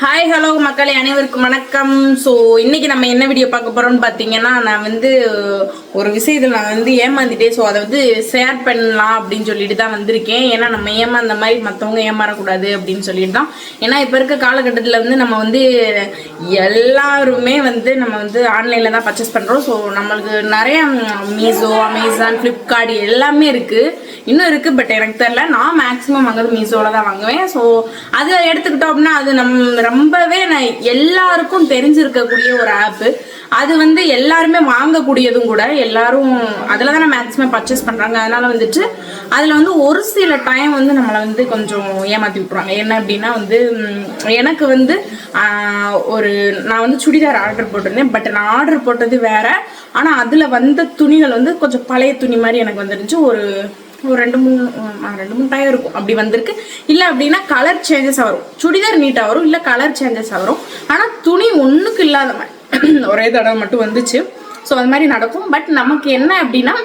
Hi hello மக்களே அனைவருக்கும் வணக்கம். ஸோ இன்னைக்கு நம்ம என்ன வீடியோ பார்க்க போறோம்னு பார்த்தீங்கன்னா நான் வந்து ஒரு விஷயத்தில் நான் வந்து ஏமாந்துட்டேன். ஸோ அதை வந்து ஷேர் பண்ணலாம் அப்படின்னு சொல்லிட்டு தான் வந்திருக்கேன். ஏன்னா நம்ம ஏமாந்த மாதிரி மற்றவங்க ஏமாறக்கூடாது அப்படின்னு சொல்லிட்டு தான். ஏன்னா இப்போ இருக்க காலகட்டத்தில் வந்து நம்ம வந்து எல்லாருமே வந்து நம்ம வந்து ஆன்லைனில் தான் பர்ச்சேஸ் பண்ணுறோம் ஸோ நம்மளுக்கு நிறைய மீசோ அமேசான் ஃப்ளிப்கார்ட் எல்லாமே இருக்குது இன்னும் இருக்குது பட் எனக்கு தெரில நான் மேக்ஸிமம் வாங்குறது மீஷோவில் தான் வாங்குவேன். ஸோ அதை எடுத்துக்கிட்டோம் அப்படின்னா அது நம்ம ரொம்பவே நான் எல்லாருக்கும் தெரிஞ்சிருக்கக்கூடிய ஒரு ஆப்பு அது வந்து எல்லாருமே வாங்கக்கூடியதும் கூட எல்லாரும் அதில் தானே மேக்ஸிமம் பர்ச்சேஸ் பண்ணுறாங்க அதனால வந்துட்டு அதில் வந்து ஒரு சில டைம் வந்து நம்மளை வந்து கொஞ்சம் ஏமாற்றி விட்ருவாங்க என்ன அப்படின்னா வந்து எனக்கு வந்து ஒரு நான் வந்து சுடிதார் ஆர்டர் போட்டிருந்தேன். பட் நான் ஆர்டர் போட்டது வேற. ஆனால் அதில் வந்த துணிகள் வந்து கொஞ்சம் பழைய துணி மாதிரி எனக்கு வந்துருந்துச்சு. ஒரு ஒரு ரெண்டு மூணு ரெண்டு மூணு டயம் இருக்கும். அப்படி வந்திருக்கு. இல்லை அப்படின்னா கலர் சேஞ்சஸ் வரும். சுடிதார் நீட்டாக வரும். இல்லை கலர் சேஞ்சஸ் வரும். ஆனால் துணி ஒன்றுக்கு இல்லாத மாதிரி. ஒரே தடவை மட்டும் வந்துச்சு. ஸோ அது மாதிரி நடக்கும். பட் நமக்கு என்ன அப்படின்னா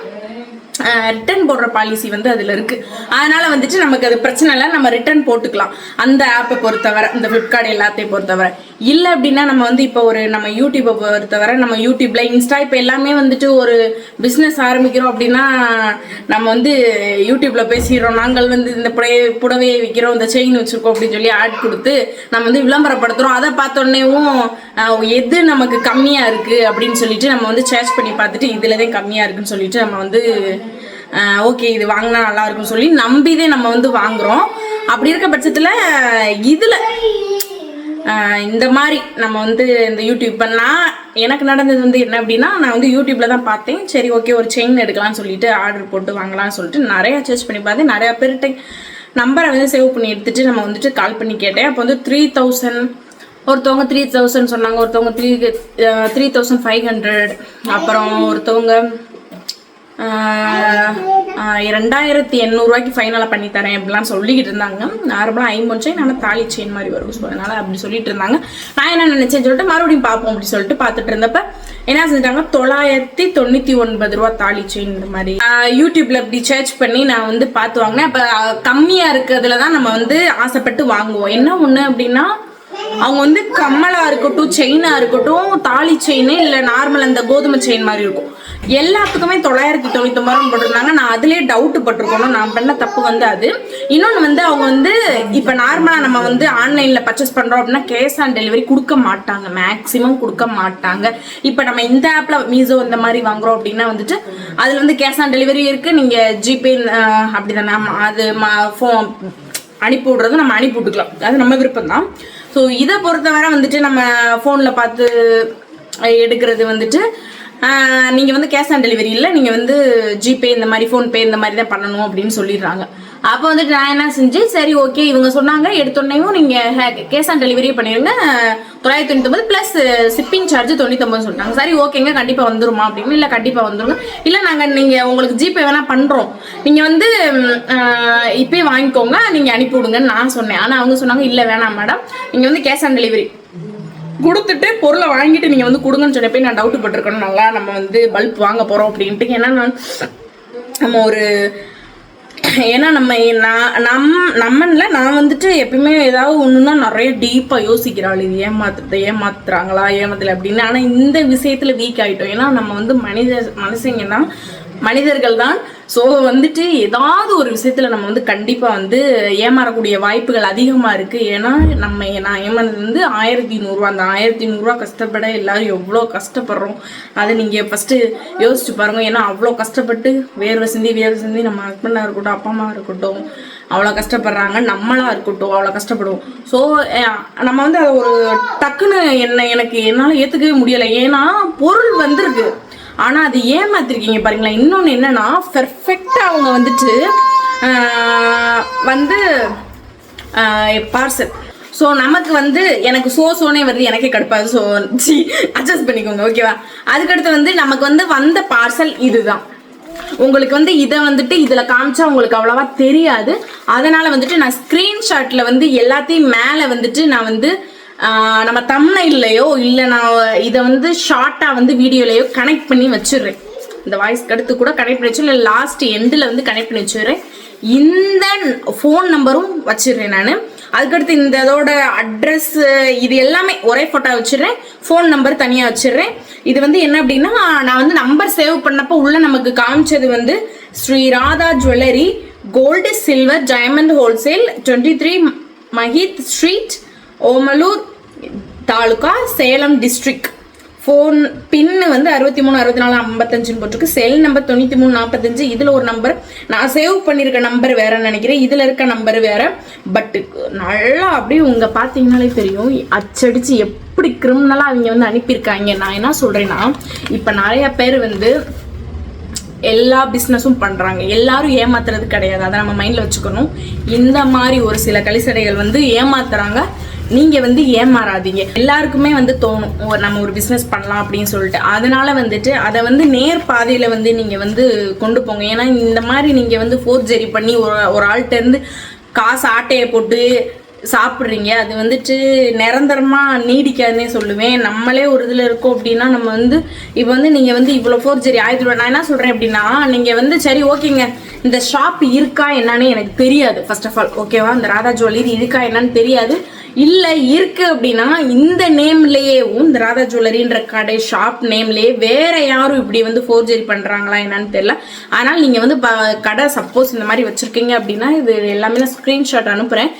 ரிட்டர்ன் போடுற பாலிசி வந்து அதில் இருக்கு. அதனால வந்துட்டு நமக்கு அது பிரச்சனை இல்லை. நம்ம ரிட்டர்ன் போட்டுக்கலாம். அந்த ஆப்பை பொறுத்தவரை இந்த ஃப்ளிப்கார்ட் எல்லாத்தையும் பொறுத்தவரை. இல்லை அப்படின்னா நம்ம வந்து இப்போ ஒரு நம்ம யூடியூப்பை பொறுத்தவரை நம்ம யூடியூப்ல இன்ஸ்டா இப்போ எல்லாமே வந்துட்டு ஒரு பிஸ்னஸ் ஆரம்பிக்கிறோம் அப்படின்னா நம்ம வந்து யூடியூப்ல பேசிடுறோம். நாங்கள் வந்து இந்த புடவை புடவையை விற்கிறோம் இந்த செயின் வச்சுருக்கோம் அப்படின்னு சொல்லி ஆட் கொடுத்து நம்ம வந்து விளம்பரப்படுத்துகிறோம் அதை பார்த்தோன்னேவும் எது நமக்கு கம்மியாக இருக்குது அப்படின்னு சொல்லிட்டு நம்ம வந்து சேர்ச் பண்ணி பார்த்துட்டு இதில் தான் கம்மியாக இருக்குன்னு சொல்லிட்டு நம்ம வந்து ஓகே இது வாங்கினா நல்லா இருக்கும்னு சொல்லி நம்பிதே நம்ம வந்து வாங்குறோம். அப்படி இருக்க பட்சத்தில் இதில் இந்த மாதிரி நம்ம வந்து இந்த யூடியூப் பண்ணால் எனக்கு நடந்தது வந்து என்ன அப்படின்னா நான் வந்து யூடியூப்ல தான் பார்த்தேன். சரி ஓகே ஒரு செயின் எடுக்கலாம்னு சொல்லிட்டு ஆர்டர் போட்டு வாங்கலாம்னு சொல்லிட்டு நிறைய சர்ச் பண்ணி பார்த்தேன். நிறைய பேர்கிட்ட நம்பரை வந்து சேவ் பண்ணி எடுத்துட்டு நம்ம வந்துட்டு கால் பண்ணி கேட்டேன். அப்போ வந்து த்ரீ தௌசண்ட் ஒருத்தவங்க த்ரீ தௌசண்ட் சொன்னாங்க ஒருத்தவங்க three three thousand five hundred அப்புறம் ஒருத்தவங்க ரெண்டாயிரத்தி எண்ணூறுரூவாய்க்கு ஃபைனலாக பண்ணி தரேன் அப்படிலாம் சொல்லிக்கிட்டு இருந்தாங்க. நார்மலாக ஐம்பது செயின் ஆனால் தாலி செயின் மாதிரி வரும். ஸோ அதனால் அப்படி சொல்லிட்டு இருந்தாங்க. நான் என்ன நினைச்சேன்னு சொல்லிட்டு மறுபடியும் பார்ப்போம் அப்படி சொல்லிட்டு பார்த்துட்டு இருந்தப்ப என்ன செஞ்சாங்க? தொள்ளாயிரத்தி தொண்ணூற்றி ஒன்பது ரூபா தாலி செயின் இந்த மாதிரி யூடியூப்ல இப்படி சர்ச் பண்ணி நான் வந்து பார்த்து வாங்கினேன். அப்போ கம்மியாக இருக்கிறதுல தான் நம்ம வந்து ஆசைப்பட்டு வாங்குவோம். என்ன ஒன்று அப்படின்னா அவங்க வந்து கம்மலா இருக்கட்டும் செயினா இருக்கட்டும் தாலி செயின் இல்ல நார்மல் அந்த கோதுமை செயின் மாதிரி இருக்கும். எல்லாத்துக்குமே தொள்ளாயிரத்தி தொண்ணூத்தி ஒன்பது போட்டிருந்தாங்க. நான் அதுலேயே டவுட் பட்டிருக்கணும். நான் பண்ண தப்பு வந்து அது. இன்னொன்று வந்து அவங்க வந்து இப்போ நார்மலாக நம்ம வந்து ஆன்லைனில் பர்ச்சேஸ் பண்ணுறோம் அப்படின்னா கேஷ் ஆன் டெலிவரி கொடுக்க மாட்டாங்க. மேக்ஸிமம் கொடுக்க மாட்டாங்க. இப்போ நம்ம இந்த ஆப்பில் மீசோ இந்த மாதிரி வாங்குறோம் அப்படின்னா வந்துட்டு அதில் வந்து கேஷ் ஆன் டெலிவரி இருக்குது நீங்கள் ஜிபே அப்படி தானே அது ஃபோன் அனுப்பி விடுறது நம்ம அனுப்பி விட்டுக்கலாம். அது நம்ம விருப்பம் தான் ஸோ இதை பொறுத்தவரை வந்துட்டு நம்ம ஃபோனில் பார்த்து எடுக்கிறது வந்துட்டு நீங்கள் வந்து கேஷ் ஆன் டெலிவரி இல்லை நீங்கள் வந்து ஜிபே இந்த மாதிரி ஃபோன்பே இந்த மாதிரி தான் பண்ணணும் அப்படின்னு சொல்லிடுறாங்க. அப்போ வந்துட்டு நான் என்ன செஞ்சு சரி ஓகே இவங்க சொன்னாங்க எடுத்தோடனையும் நீங்கள் கேஷ் ஆன் டெலிவரியே பண்ணிடுங்க தொள்ளாயிரத்தி தொண்ணூத்தொம்பது ப்ளஸ் ஷிப்பிங் சார்ஜ் தொண்ணூத்தொம்பது சொல்லிட்டாங்க. சரி ஓகேங்க கண்டிப்பாக வந்துருமா அப்படின்னு இல்லை கண்டிப்பாக வந்துருங்க. இல்லை நாங்கள் நீங்கள் உங்களுக்கு ஜிபே வேணால் பண்ணுறோம் நீங்கள் வந்து இப்போயே வாங்கிக்கோங்க நீங்கள் அனுப்பி விடுங்கன்னு நான் சொன்னேன். ஆனால் அவங்க சொன்னாங்க இல்லை வேணாம் மேடம் நீங்கள் வந்து கேஷ் ஆன் டெலிவரி கொடுத்துட்டு பொருளை வாங்கிட்டு நீங்கள் வந்து கொடுங்கன்னு சொன்னப்போ நான் டவுட் பட்டிருக்கணும். நல்லா நம்ம வந்து பல்ப் வாங்க போகிறோம் அப்படின்ட்டு. ஏன்னா நான் நம்ம ஒரு ஏன்னா நம்ம நான் நம் நம்மன்ல நான் வந்துட்டு எப்பயுமே ஏதாவது ஒன்றுனா நிறைய டீப்பாக யோசிக்கிறாள் இது ஏமாத்துறது ஏமாத்துறாங்களா ஏமாத்தல அப்படின்னு. ஆனால் இந்த விஷயத்தில் வீக் ஆகிட்டோம் ஏன்னா நம்ம வந்து மனித மனுஷங்கன்னா மனிதர்கள் தான் ஸோ வந்துட்டு ஏதாவது ஒரு விஷயத்துல நம்ம வந்து கண்டிப்பாக வந்து ஏமாறக்கூடிய வாய்ப்புகள் அதிகமாக இருக்குது ஏன்னா நம்ம நான் ஏமாந்தது வந்து ஆயிரத்தி நூறுரூவா அந்த ஆயிரத்தி நூறுரூவா கஷ்டப்பட எல்லாரும் எவ்வளோ கஷ்டப்படுறோம்? அதை நீங்கள் ஃபஸ்ட்டு யோசிச்சு பாருங்க. ஏன்னா அவ்வளோ கஷ்டப்பட்டு வேர்வை சிந்தி வேர்வை சிந்தி நம்ம ஹஸ்பண்டாக இருக்கட்டும் அப்பா அம்மா இருக்கட்டும் அவ்வளோ கஷ்டப்படுறாங்க. நம்மளா இருக்கட்டும் அவ்வளோ கஷ்டப்படுவோம். ஸோ நம்ம வந்து அதை ஒரு டக்குன்னு என்ன எனக்கு என்னால் ஏற்றுக்கவே முடியலை. ஏன்னா பொருள் வந்திருக்கு. ஆனால் அது ஏமாத்திருக்கீங்க பாருங்களேன். இன்னொன்று என்னன்னா பெர்ஃபெக்டாக அவங்க வந்துட்டு வந்து பார்சல் ஸோ நமக்கு வந்து எனக்கு சோ சோனே வருது. எனக்கே கடுப்பாது ஸோ சி அட்ஜஸ்ட் பண்ணிக்கோங்க. ஓகேவா அதுக்கடுத்து வந்து நமக்கு வந்து வந்த பார்சல் இதுதான். உங்களுக்கு வந்து இதை வந்துட்டு இதில் காமிச்சா உங்களுக்கு அவ்வளவா தெரியாது. அதனால வந்துட்டு நான் ஸ்க்ரீன்ஷாட்டில் வந்து எல்லாத்தையும் மேலே வந்துட்டு நான் வந்து நம்ம தம்னைல்லையோ இல்லை நான் இதை வந்து ஷார்ட்டாக வந்து வீடியோலையோ கனெக்ட் பண்ணி வச்சிடுறேன். இந்த வாய்ஸ்க்கு அடுத்து கூட கனெக்ட் பண்ணி வச்சு இல்லை லாஸ்ட் எண்டில் வந்து கனெக்ட் பண்ணி வச்சிடுறேன். இந்த ஃபோன் நம்பரும் வச்சிடுறேன் நான். அதுக்கடுத்து இந்த இதோட அட்ரஸ் இது எல்லாமே ஒரே ஃபோட்டோ வச்சிடுறேன். ஃபோன் நம்பர் தனியாக வச்சிடுறேன். இது வந்து என்ன அப்படின்னா நான் வந்து நம்பர் சேவ் பண்ணப்போ உள்ள நமக்கு காமிச்சது வந்து Shri Radha jewellery gold silver diamond wholesale twenty three Mahith street Omalur taluka Salem district phone பின்னு வந்து அறுபத்தி மூணு அறுபத்தி நாலு ஐம்பத்தஞ்சுன்னு போட்டிருக்கு. செல் நம்பர் தொண்ணூற்றி மூணு நாற்பத்தஞ்சு இதில் ஒரு நம்பர் நான் சேவ் பண்ணியிருக்க நம்பர் வேறன்னு நினைக்கிறேன். இதில் இருக்க நம்பர் வேற. பட் நல்லா அப்படியே உங்கள் பார்த்தீங்கனாலே தெரியும். அச்சடித்து எப்படி கிரிமினலாக அவங்க வந்து அனுப்பியிருக்காங்க. நான் என்ன சொல்கிறேன்னா இப்போ நிறைய பேர் வந்து எல்லா பிஸ்னஸும் பண்ணுறாங்க எல்லாரும் ஏமாத்துறது கிடையாது. அதை நம்ம மைண்டில் வச்சுக்கணும். இந்த மாதிரி ஒரு சில கலிசடைகள் வந்து ஏமாத்துறாங்க. நீங்கள் வந்து ஏமாறாதீங்க. எல்லாருக்குமே வந்து தோணும் நம்ம ஒரு பிஸ்னஸ் பண்ணலாம் அப்படின்னு சொல்லிட்டு. அதனால வந்துட்டு அதை வந்து நேர் பாதையில் வந்து நீங்கள் வந்து கொண்டு போங்க. ஏன்னா இந்த மாதிரி நீங்கள் வந்து ஃபோர்ஜரி பண்ணி ஒரு ஒரு ஆள்கிட்ட இருந்து காசு ஆட்டையை போட்டு சாப்பிட்றீங்க. அது வந்துட்டு நிரந்தரமா நீடிக்காதுன்னே சொல்லுவேன். நம்மளே ஒரு இதில் இருக்கோம் அப்படின்னா நம்ம வந்து இப்போ வந்து நீங்கள் வந்து இவ்வளோ ஃபோர் ஜெரி ஆயிரத்தி நான் என்ன சொல்கிறேன் அப்படின்னா நீங்கள் வந்து சரி ஓகேங்க. இந்த ஷாப் இருக்கா என்னன்னு எனக்கு தெரியாது ஃபர்ஸ்ட் ஆஃப் ஆல் ஓகேவா இந்த ராதா ஜுவல்லரி இருக்கா என்னன்னு தெரியாது. இல்லை இருக்கு அப்படின்னா இந்த நேம்லேயேவும் இந்த ராதா ஜுவல்லரின்ற கடை ஷாப் நேம்லேயே வேற யாரும் இப்படி வந்து ஃபோர்ஜரி பண்ணுறாங்களா என்னன்னு தெரியல. ஆனால் நீங்கள் வந்து ப- கடை சப்போஸ் இந்த மாதிரி வச்சுருக்கீங்க அப்படின்னா இது எல்லாமே நான் ஸ்க்ரீன்ஷாட் அனுப்புகிறேன்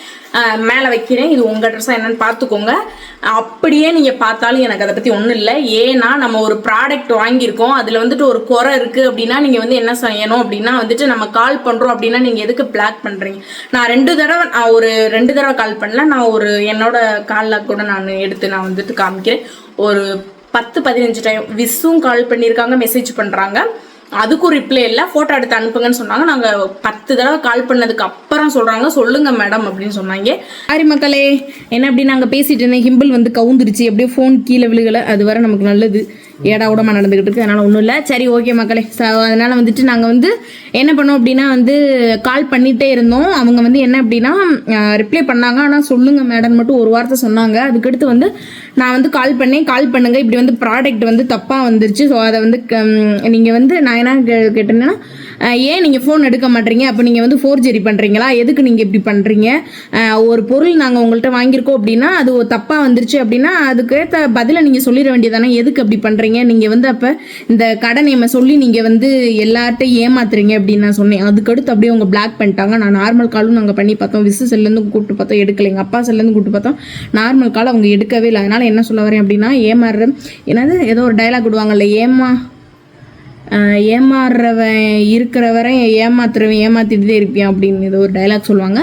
மேலே வைக்கிறேன். இது உங்கள் ட்ரெஸ்ஸாக என்னென்னு பார்த்துக்கோங்க அப்படியே நீங்கள் பார்த்தாலும் எனக்கு அதை பற்றி ஒன்றும் இல்லை. ஏன்னா நம்ம ஒரு ப்ராடக்ட் வாங்கியிருக்கோம். அதில் வந்துட்டு ஒரு குறை இருக்குது அப்படின்னா நீங்கள் வந்து என்ன செய்யணும் அப்படின்னா வந்துட்டு நம்ம கால் பண்ணுறோம் அப்படின்னா நீங்கள் எதுக்கு பிளாக் பண்ணுறீங்க நான் ரெண்டு தடவை நான் ஒரு ரெண்டு தடவை கால் பண்ணல. நான் ஒரு என்னோட காலில் கூட நான் எடுத்து நான் வந்துட்டு காமிக்கிறேன். ஒரு பத்து பதினஞ்சு டைம் விஸ்ஸும் கால் பண்ணியிருக்காங்க மெசேஜ் பண்ணுறாங்க அதுக்கும் ரிப்ளை இல்லை. ஃபோட்டோ எடுத்து அனுப்புங்கன்னு சொன்னாங்க. நாங்கள் பத்து தடவை கால் பண்ணதுக்கு அப்புறம் சொல்கிறாங்க சொல்லுங்க மேடம் அப்படின்னு சொன்னாங்க. சாரி மக்களே என்ன அப்படி நாங்கள் பேசிட்டு இருந்தேன். ஹிம்பிள் வந்து கவுந்துருச்சு. அப்படியே ஃபோன் கீழே விழுகலை. அது வரை நமக்கு நல்லது. ஏடா கூடமாக நடந்துக்கிட்டு இருக்கு அதனால ஒன்றும் இல்லை. சரி ஓகே மக்களே. ஸோ அதனால வந்துட்டு நாங்கள் வந்து என்ன பண்ணோம் அப்படின்னா வந்து கால் பண்ணிகிட்டே இருந்தோம். அவங்க வந்து என்ன அப்படின்னா ரிப்ளை பண்ணாங்க. ஆனால் சொல்லுங்கள் மேடம் மட்டும் ஒரு வார்த்தை சொன்னாங்க. அதுக்கடுத்து வந்து நான் வந்து கால் பண்ணேன். கால் பண்ணுங்கள் இப்படி வந்து ப்ராடக்ட் வந்து தப்பாக வந்துருச்சு. ஸோ அதை வந்து நீங்கள் வந்து நான் என்ன கே- கேட்டேன்னா ஏன் நீங்கள் ஃபோன் எடுக்க மாட்டீங்க? அப்போ நீங்கள் வந்து ஃபோர்ஜரி பண்ணுறீங்களா எதுக்கு நீங்கள் இப்படி பண்ணுறீங்க ஒரு பொருள் நாங்கள் உங்கள்கிட்ட வாங்கியிருக்கோம் அப்படின்னா அது தப்பாக வந்துருச்சு அப்படின்னா அதுக்கேற்ற பதிலை நீங்கள் சொல்லிட வேண்டியதானே? எதுக்கு அப்படி பண்ணுறீங்க நீங்கள் வந்து அப்போ இந்த கடை நேமை சொல்லி நீங்கள் வந்து எல்லார்ட்டையும் ஏமாத்துறீங்க அப்படின்னு நான் சொன்னேன். அதுக்கடுத்து அப்படியே அவங்க பிளாக் பண்ணிட்டாங்க. நான் நார்மல் காலும் நாங்கள் பண்ணி பார்த்தோம். விசு செல்லேருந்து கூப்பிட்டு பார்த்தோம். எடுக்கல. எங்கள் அப்பா செல்லேருந்து கூப்பிட்டு பார்த்தோம். நார்மல் கால் அவங்க எடுக்கவே இல்லை. அதனால் என்ன சொல்ல வரேன் அப்படின்னா ஏமாறுற என்னது? ஏதோ ஒரு டைலாக் விடுவாங்கல்ல. ஏமா ஏமாறுறவன் இருக்கிற வரை ஏமாத்துறவன் ஏமாத்திட்டு இருப்பியான் அப்படின்னு ஏதோ ஒரு டைலாக் சொல்லுவாங்க.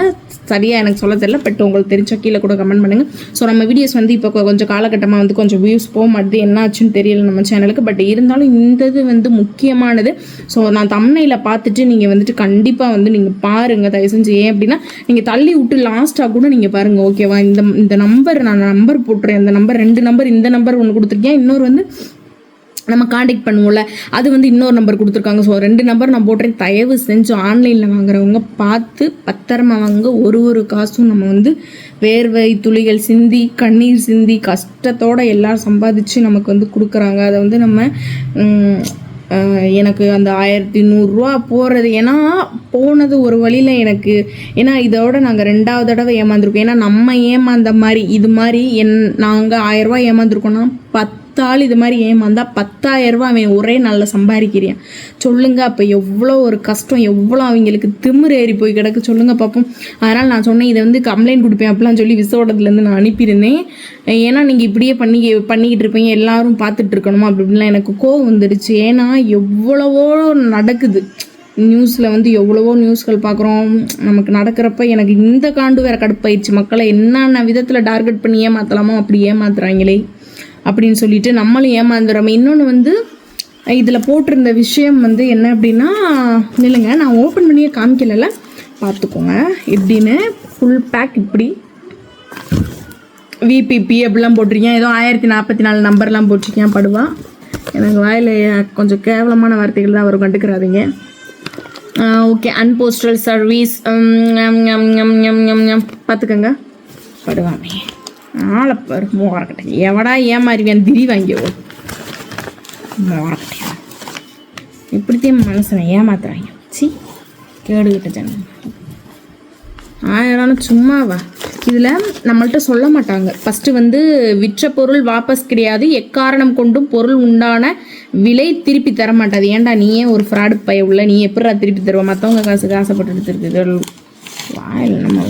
சரியாக எனக்கு சொல்ல தெரியல பட் உங்களுக்கு தெரிஞ்ச கீழே கூட கமெண்ட் பண்ணுங்க. ஸோ நம்ம வீடியோஸ் வந்து இப்போ கொஞ்சம் காலகட்டமாக வந்து கொஞ்சம் வியூஸ் போக மாட்டேது. என்ன ஆச்சுன்னு தெரியல நம்ம சேனலுக்கு பட் இருந்தாலும் இந்த இது வந்து முக்கியமானது. ஸோ நான் தம்னையில் பார்த்துட்டு நீங்கள் வந்துட்டு கண்டிப்பாக வந்து நீங்கள் பாருங்கள் தயவு செஞ்சு ஏன் அப்படின்னா நீங்கள் தள்ளி விட்டு லாஸ்ட்டாக கூட நீங்கள் பாருங்கள் ஓகேவா இந்த இந்த நம்பர் நான் நம்பர் போட்டுறேன். இந்த நம்பர் ரெண்டு நம்பர் இந்த நம்பர் ஒன்று கொடுத்துருக்கேன் இன்னொரு வந்து நம்ம காண்டாக்ட் பண்ணுவோம்ல அது வந்து இன்னொரு நம்பர் கொடுத்துருக்காங்க. ஸோ ரெண்டு நம்பர் நான் போடுறேன் தயவு செஞ்சு ஆன்லைனில் வாங்குறவங்க பார்த்து பத்திரமா வாங்க. ஒரு ஒரு காசும் நம்ம வந்து வேர்வை துளிகள் சிந்தி கண்ணீர் சிந்தி கஷ்டத்தோடு எல்லாம் சம்பாதிச்சு நமக்கு வந்து கொடுக்குறாங்க. அதை வந்து நம்ம எனக்கு அந்த ஆயிரத்தி நூறுரூவா போகிறது ஏன்னா போனது ஒரு வழியில் எனக்கு ஏன்னா இதோட நாங்கள் ரெண்டாவது தடவை ஏமாந்துருக்கோம். ஏன்னா நம்ம ஏமாந்த மாதிரி இது மாதிரி என் நாங்கள் ஆயிரரூவா ஏமாந்துருக்கோம்னா பத்து ஆள் இது மாதிரி ஏமாந்தா பத்தாயிரம் அவன் ஒரே நாளில் சம்பாதிக்கிறியான் சொல்லுங்க அப்போ எவ்வளோ ஒரு கஷ்டம் எவ்வளோ அவங்களுக்கு திமிர் ஏறி போய் கிடக்கு. சொல்லுங்க பார்ப்போம் அதனால் நான் சொன்னேன் இதை வந்து கம்ப்ளைண்ட் கொடுப்பேன் அப்படிலாம் சொல்லி விசோடத்துலேருந்து நான் அனுப்பியிருந்தேன். ஏன்னா நீங்கள் இப்படியே பண்ணி பண்ணிக்கிட்டு இருப்பீங்க எல்லாரும் பார்த்துட்டு இருக்கணுமா அப்படி இப்படிலாம் எனக்கு கோவம் வந்துடுச்சு ஏன்னா எவ்வளவோ நடக்குது. நியூஸில் வந்து எவ்வளவோ நியூஸ்கள் பார்க்குறோம். நமக்கு நடக்கிறப்ப எனக்கு இந்த காண்டு வேற கடுப்பாயிடுச்சு மக்களை என்னென்ன விதத்தில் டார்கெட் பண்ணி ஏமாற்றலாமோ அப்படி ஏமாத்துறாங்களே. அப்படின்னு சொல்லிட்டு நம்மளும் ஏமாந்துடுறோம் இன்னொன்று வந்து இதில் போட்டிருந்த விஷயம் வந்து என்ன அப்படின்னா இல்லைங்க நான் ஓப்பன் பண்ணியே காமிக்கல பார்த்துக்கோங்க. எப்படின்னு ஃபுல் பேக் இப்படி. விபிபி அப்படிலாம் போட்டிருக்கேன். ஏதோ ஆயிரத்தி நாற்பத்தி நாலு நம்பர்லாம் போட்டிருக்கேன் படுவா. எனக்கு வாயில் கொஞ்சம் கேவலமான வார்த்தைகள் தான் அவர் கண்டுக்கிறாதீங்க. ஓகே அன்போஸ்டல் சர்வீஸ் பார்த்துக்கோங்க. படுவாமே. ஆளை பாரு மோரக்கட்டை எவடா ஏமாறிவேன் திரி வாங்கியோ மோரக்கட்டையா இப்படித்தையும் மனசனை ஏமாத்துறாங்க சி கேடுகிட்ட ஜனம் ஆயிரம் சும்மாவா இதில் நம்மள்ட்ட சொல்ல மாட்டாங்க ஃபஸ்ட்டு வந்து விற்ற பொருள் வாபஸ் கிடையாது எக்காரணம் கொண்டும் பொருள் உண்டான விலை திருப்பி தர மாட்டாது ஏன்டா நீ ஏன் ஒரு ஃப்ராடு பைய உள்ள நீ எப்படா திருப்பி தருவா மற்றவங்க காசு ஆசைப்பட்டு எடுத்துருக்குது வாயில் நம்ம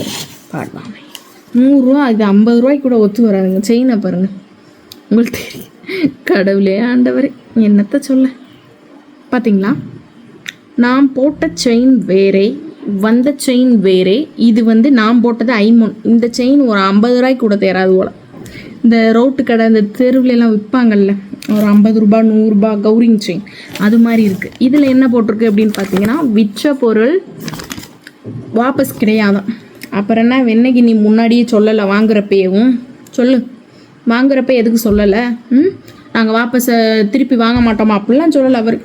பாடுவாங்க நூறுரூவா இது ஐம்பது ரூபாய்க்கு கூட ஒத்து வராதுங்க. செயினை பாருங்கள் உங்களுக்கு தெரியும். கடவுளே ஆண்டவரே என்னத்த சொல்ல? பார்த்தீங்களா நான் போட்ட செயின் வேறே வந்த செயின் வேறே இது வந்து நான் போட்டது ஐமோன். இந்த செயின் ஒரு ஐம்பது ரூபாய்க்கு கூட தேராது போல். இந்த ரோட்டு கடை இந்த தெருவுல எல்லாம் விற்பாங்கல்ல ஒரு ஐம்பது ரூபா நூறுரூபா கௌரிங் செயின் அது மாதிரி இருக்குது இதில் என்ன போட்டிருக்கு அப்படின்னு பார்த்தீங்கன்னா விற்ற பொருள் வாபஸ் கிடையாதான். அப்புறம் என்ன வெண்ணகி நீ முன்னாடியே சொல்லலை வாங்குறப்பேவும். சொல்லு. வாங்குறப்ப எதுக்கு சொல்லலை? ம்? நாங்கள் வாபஸ் திருப்பி வாங்க மாட்டோமா? அப்படிலாம் சொல்லலை அவர்.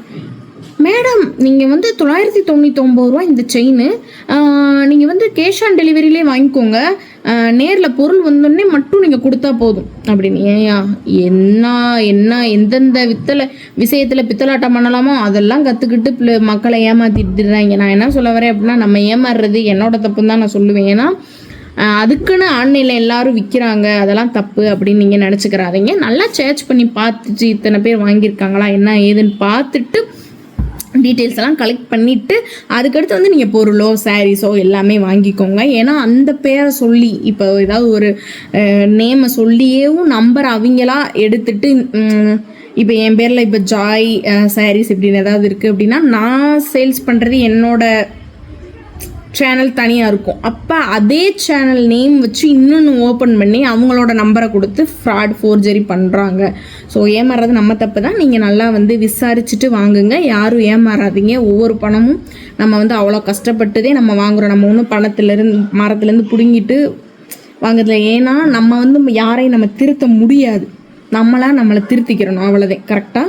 மேடம் நீங்கள் வந்து தொள்ளாயிரத்தி தொண்ணூற்றி ஒம்பது ரூபா இந்த செயின் நீங்கள் வந்து கேஷ் ஆன் டெலிவரியிலே வாங்கிக்கோங்க. நேரில் பொருள் வந்தோடனே மட்டும் நீங்கள் கொடுத்தா போதும். அப்படின்னு ஏயா என்ன என்ன எந்தெந்த வித்தலை விஷயத்தில் பித்தலாட்டம் பண்ணலாமோ அதெல்லாம் கற்றுக்கிட்டு பிள்ளை மக்களை ஏமாத்திட்டுறாங்க நான் என்ன சொல்ல வரேன் அப்படின்னா நம்ம ஏமாறுறது என்னோட தப்புன்னு தான் நான் சொல்லுவேன். ஏன்னா அதுக்குன்னு ஆன்லைனில் எல்லாரும் விற்கிறாங்க அதெல்லாம் தப்பு அப்படின்னு நீங்கள் நினச்சிக்கிறாதீங்க. நல்லா சேர்ச் பண்ணி பார்த்துட்டு இத்தனை பேர் வாங்கியிருக்காங்களா என்ன ஏதுன்னு பார்த்துட்டு டீட்டெயில்ஸ் எல்லாம் கலெக்ட் பண்ணிவிட்டு அதுக்கடுத்து வந்து நீங்கள் பொருளோ சாரீஸோ எல்லாமே வாங்கிக்கோங்க. ஏன்னா அந்த பேரை சொல்லி இப்போ ஏதாவது ஒரு நேமை சொல்லியேவும் நம்பர் அவங்களா எடுத்துட்டு இப்போ என் பேரில் இப்போ ஜாய் சாரீஸ் இப்படின்னு ஏதாவது இருக்குது அப்படின்னா நான் சேல்ஸ் பண்ணுறது என்னோட சேனல் தனியாக இருக்கும். அப்போ அதே சேனல் நேம் வச்சு இன்னொன்று ஓப்பன் பண்ணி அவங்களோட நம்பரை கொடுத்து ஃப்ராட் ஃபோர்ஜரி பண்ணுறாங்க ஸோ ஏமாறுறது நம்ம தப்பு தான் நீங்கள் நல்லா வந்து விசாரிச்சுட்டு வாங்குங்க. யாரும் ஏமாறாதீங்க. ஒவ்வொரு பணமும் நம்ம வந்து அவ்வளோ கஷ்டப்பட்டுதே நம்ம வாங்குறோம். நம்ம ஒன்றும் பணத்துலேருந்து மரத்துலேருந்து பிடுங்கிட்டு வாங்குறதுல ஏன்னா நம்ம வந்து யாரையும் நம்ம திருத்த முடியாது. நம்மளாக நம்மளை திருத்திக்கிறணும். அவ்வளோதான் கரெக்டாக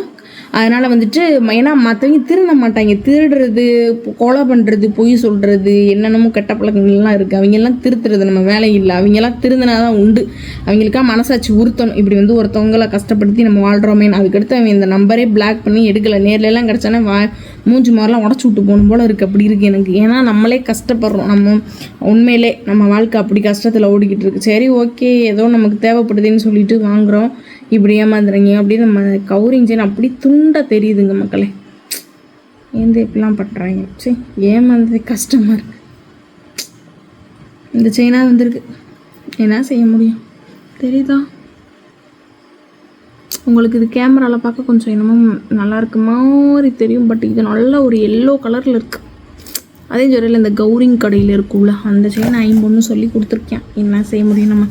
அதனால் வந்துட்டு ம- ஏன்னா மற்றவங்க திருந்த மாட்டாங்க. திருடுறது கொலை பண்ணுறது பொய் சொல்கிறது என்னென்னமோ கெட்ட பழக்கங்கள்லாம் இருக்குது அவங்கெல்லாம் திருத்துறது நம்ம வேலை இல்லை. அவங்கெல்லாம் திருந்தினா தான் உண்டு. அவங்களுக்காக மனசாட்சி உறுத்தணும். இப்படி வந்து ஒருத்தவங்களை கஷ்டப்படுத்தி நம்ம வாழ்கிறோமே அதுக்கடுத்து அவன் இந்த நம்பரே பிளாக் பண்ணி எடுக்கலை. நேர்லலாம் எல்லாம் கிடச்சானே வா மூஞ்சி மாதிரிலாம் உடச்சி விட்டு போகணும் போல் இருக்குது அப்படி இருக்குது எனக்கு. ஏன்னா நம்மளே கஷ்டப்படுறோம். நம்ம உண்மையிலே நம்ம வாழ்க்கை அப்படி கஷ்டத்தில் ஓடிக்கிட்டு இருக்கு. சரி ஓகே ஏதோ நமக்கு தேவைப்படுதுன்னு சொல்லிட்டு வாங்குகிறோம் இப்படி ஏமாந்துறீங்க அப்படி நம்ம கவுரிங் செயின் அப்படி துண்டா தெரியுதுங்க மக்களே. ஏந்து இப்படிலாம் பண்ணுறாங்க சரி ஏமாந்தது கஷ்டமாக இருக்கு. இந்த செயினாக வந்திருக்கு. என்ன செய்ய முடியும்? தெரியுதா? உங்களுக்கு இது கேமராவில் பார்க்க கொஞ்சம் என்னமோ நல்லா இருக்க மாதிரி தெரியும் பட் இது நல்ல ஒரு எல்லோ கலரில் இருக்குது அதே சொல்லல இந்த கௌரிங் கடையில் இருக்கும்ல அந்த செயின் ஐம்பொன்னு சொல்லி கொடுத்துருக்கேன். என்ன செய்ய முடியும் நம்ம?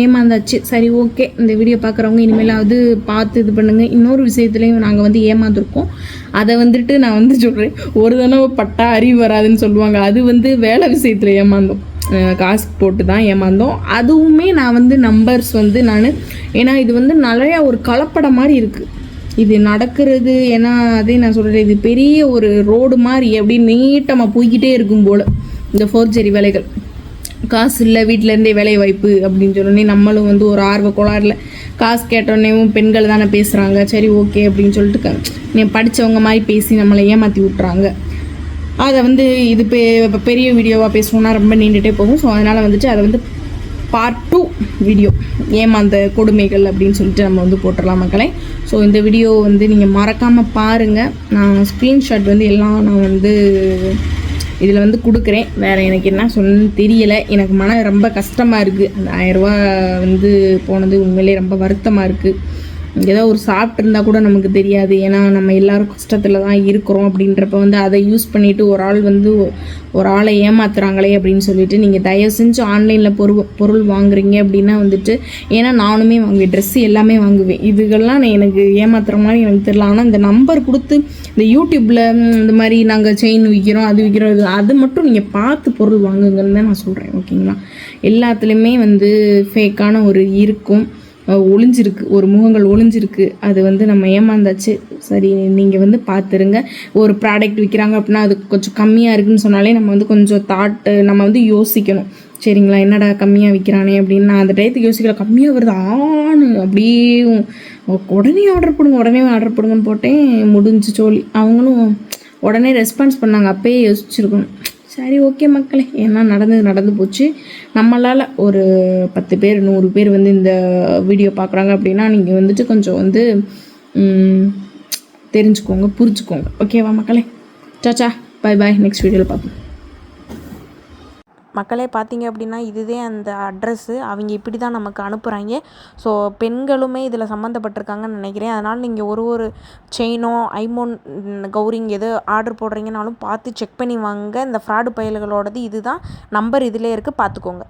ஏமாந்தாச்சு. சரி ஓகே இந்த வீடியோ பார்க்குறவங்க இனிமேலாவது பார்த்து இது பண்ணுங்கள் இன்னொரு விஷயத்துலையும் நாங்கள் வந்து ஏமாந்துருக்கோம். அதை வந்துட்டு நான் வந்து சொல்கிறேன் ஒரு தடவை பட்டா அறிவு வராதுன்னு சொல்லுவாங்க. அது வந்து வேலை விஷயத்தில் ஏமாந்தோம். காசு போட்டு தான் ஏமாந்தோம். அதுவுமே நான் வந்து நம்பர்ஸ் வந்து நான் ஏன்னா இது வந்து நிறையா ஒரு கலப்படம் மாதிரி இருக்குது இது நடக்கிறது ஏன்னா அதே நான் சொல்கிறேன் இது பெரிய ஒரு ரோடு மாதிரி அப்படி நீட்டமாக போய்கிட்டே இருக்கும் போல் இந்த ஃபோர்ஜரி வேலைகள். காசு இல்லை வீட்டிலேருந்தே வேலை வாய்ப்பு அப்படின்னு சொன்னோடனே நம்மளும் வந்து ஒரு ஆர்வ கோளாறுல காசு கேட்டோடனேவும் பெண்கள் தானே பேசுகிறாங்க சரி ஓகே அப்படின்னு சொல்லிட்டு நீ படித்தவங்க மாதிரி பேசி நம்மளை ஏமாற்றி விட்றாங்க அதை வந்து இது பெ பெரிய வீடியோவாக பேசணுன்னா ரொம்ப நீண்டுகிட்டே போகும். ஸோ அதனால் வந்துட்டு அதை வந்து பார்ட் டூ வீடியோ ஏமாந்த கொடுமைகள் அப்படின்னு சொல்லிட்டு நம்ம வந்து போட்டுடலாம் மக்களே. ஸோ இந்த வீடியோ வந்து நீங்கள் மறக்காமல் பாருங்கள் நான் ஸ்க்ரீன்ஷாட் வந்து எல்லாம் நான் வந்து இதில் வந்து கொடுக்குறேன். வேறு எனக்கு என்ன சொல்லணும்னு தெரியலை. எனக்கு மன ரொம்ப கஷ்டமாக இருக்குது அந்த ஆயரூபா வந்து போனது உண்மையிலே ரொம்ப வருத்தமாக இருக்குது ஏதோ ஒரு சாப்பிட்ருந்தா கூட நமக்கு தெரியாது. ஏன்னா நம்ம எல்லாரும் கஷ்டத்தில் தான் இருக்கிறோம் அப்படின்றப்ப வந்து அதை யூஸ் பண்ணிவிட்டு ஒரு ஆள் வந்து ஒரு ஆளை ஏமாத்துறாங்களே அப்படின்னு சொல்லிட்டு நீங்கள் தயவு செஞ்சு ஆன்லைனில் பொருள் பொருள் வாங்குறீங்க அப்படின்னா வந்துட்டு ஏன்னா நானுமே வாங்குவேன். ட்ரெஸ்ஸு எல்லாமே வாங்குவேன். இதுகள்லாம் நான் எனக்கு ஏமாத்துற மாதிரி எனக்கு தெரியல. ஆனால் இந்த நம்பர் கொடுத்து இந்த யூடியூப்பில் இந்த மாதிரி நாங்கள் செயின் விற்கிறோம் அது விற்கிறோம் இது அது மட்டும் நீங்கள் பார்த்து பொருள் வாங்குங்கன்னு தான் நான் சொல்கிறேன் ஓகேங்களா எல்லாத்துலேயுமே வந்து ஃபேக்கான ஒரு இருக்கும். ஒளிஞ்சிருக்கு. ஒரு முகங்கள் ஒளிஞ்சிருக்கு. அது வந்து நம்ம ஏமாந்தாச்சு. சரி நீங்கள் வந்து பார்த்துருங்க ஒரு ப்ராடக்ட் விற்கிறாங்க அப்படின்னா அது கொஞ்சம் கம்மியாக இருக்குன்னு சொன்னாலே நம்ம வந்து கொஞ்சம் தாட்டு நம்ம வந்து யோசிக்கணும். சரிங்களா? என்னடா கம்மியாக விற்கிறானே அப்படின்னு. நான் அந்த டயத்துக்கு யோசிக்கல. கம்மியாக வருது. ஆணு அப்படியே உடனே ஆர்டர் போடுங்க. உடனே ஆர்டர் போடுங்கன்னு போட்டேன். முடிஞ்சு சோழி. அவங்களும் உடனே ரெஸ்பான்ஸ் பண்ணாங்க. அப்பயே யோசிச்சிருக்கணும். சரி ஓகே மக்களே. ஏன்னா நடந்தது நடந்து போச்சு. நம்மளால் ஒரு பத்து பேர் நூறு பேர் வந்து இந்த வீடியோ பார்க்குறாங்க அப்படின்னா நீங்கள் வந்துட்டு கொஞ்சம் வந்து தெரிஞ்சுக்கோங்க புரிஞ்சுக்கோங்க. ஓகேவா மக்களே? சாச்சா பை பாய் நெக்ஸ்ட் வீடியோவில் பார்ப்போம். மக்களே பார்த்தீங்க அப்படின்னா இதுதே அந்த அட்ரஸ்ஸு அவங்க இப்படி தான் நமக்கு அனுப்புகிறாங்க ஸோ பெண்களுமே இதில் சம்மந்தப்பட்டிருக்காங்கன்னு நினைக்கிறேன். அதனால் நீங்கள் ஒரு ஒரு செயினோ ஐமோன் கௌரிங் எது ஆர்டர் போடுறீங்கனாலும் பார்த்து செக் பண்ணி வாங்க இந்த ஃப்ராடு பயல்களோடது இதுதான். நம்பர் இதிலே இருக்குது பார்த்துக்கோங்க.